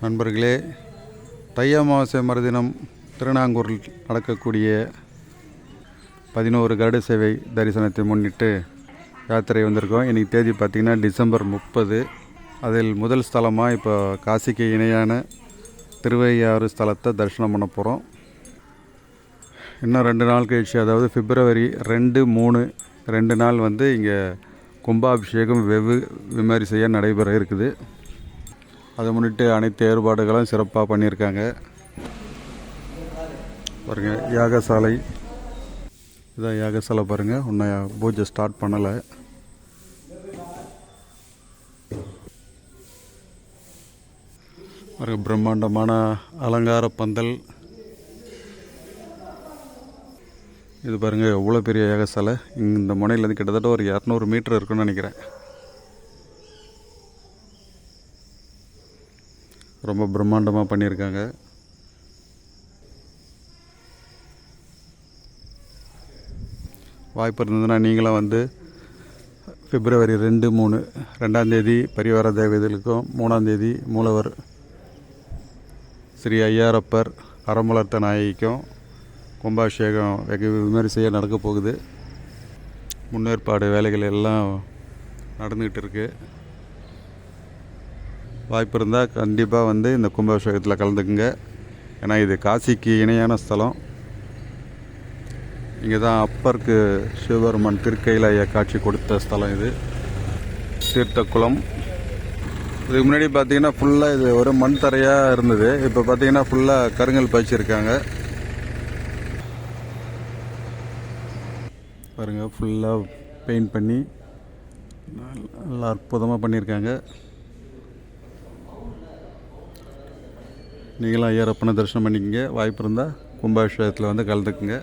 நண்பர்களே தை அமாவாசை மறுதினம் திருநாங்கூரில் நடக்கக்கூடிய பதினோரு கருட சேவை தரிசனத்தை முன்னிட்டு யாத்திரை வந்திருக்கோம். இன்றைக்கி தேதி பார்த்திங்கன்னா டிசம்பர் முப்பது. அதில் முதல் ஸ்தலமாக இப்போ காசிக்கு இணையான திருவையாறு ஸ்தலத்தை தரிசனம் பண்ண போகிறோம் இன்னும் ரெண்டு நாள் கழிச்சு அதாவது பிப்ரவரி ரெண்டு மூணு ரெண்டு நாள் வந்து இங்கே கும்பாபிஷேகம் வெகு விமரிசையாக நடைபெற இருக்குது. அதை முன்னிட்டு அனைத்து ஏற்பாடுகளும் சிறப்பாக பண்ணியிருக்காங்க. பாருங்க யாகசாலை. இதான் யாகசாலை பாருங்கள் இன்னும் பூஜை ஸ்டார்ட் பண்ணலை. பாருங்க பிரம்மாண்டமான அலங்கார பந்தல். இது பாருங்கள் எவ்வளோ பெரிய யாகசாலை. இந்த முனையிலேருந்து கிட்டத்தட்ட ஒரு இரநூறு மீட்டர் இருக்குன்னு நினைக்கிறேன். ரொம்ப பிரம்மாண்டமாக பண்ணியிருக்காங்க. வாய்ப்பு இருந்ததுன்னா நீங்களும் வந்து பிப்ரவரி ரெண்டு மூணு ரெண்டாந்தேதி பரிவார தேவதைகளுக்கும் மூணாந்தேதி மூலவர் ஸ்ரீ ஐயாரப்பர் அறமுலர்த்த நாயகிக்கும் கும்பாபிஷேகம் வெகு விமரிசையாக நடக்க போகுது. முன்னேற்பாடு வேலைகள் எல்லாம் நடந்துக்கிட்டு இருக்குது வாய்ப்பு இருந்தால் கண்டிப்பாக வந்து இந்த கும்பாபிஷேகத்தில் கலந்துக்குங்க. ஏன்னா இது காசிக்கு இணையான ஸ்தலம். இங்கே தான் அப்பருக்கு சிவபெருமான் திருக்கையிலைய காட்சி கொடுத்த ஸ்தலம் இது. தீர்த்தக்குளம் இதுக்கு முன்னாடி பார்த்தீங்கன்னா ஃபுல்லாக இது ஒரு மண் தரையாக இருந்தது. இப்போ பார்த்தீங்கன்னா ஃபுல்லாக கருங்கல் பாய்ச்சிருக்காங்க. பாருங்கள் ஃபுல்லாக பெயிண்ட் பண்ணி நல்லா அற்புதமாக பண்ணியிருக்காங்க நீங்களும் ஐயரப்பனை தரிசனம் பண்ணிக்கங்க. வாய்ப்பு இருந்தால் கும்பாபிஷேகத்தில் வந்து கலந்துக்குங்க.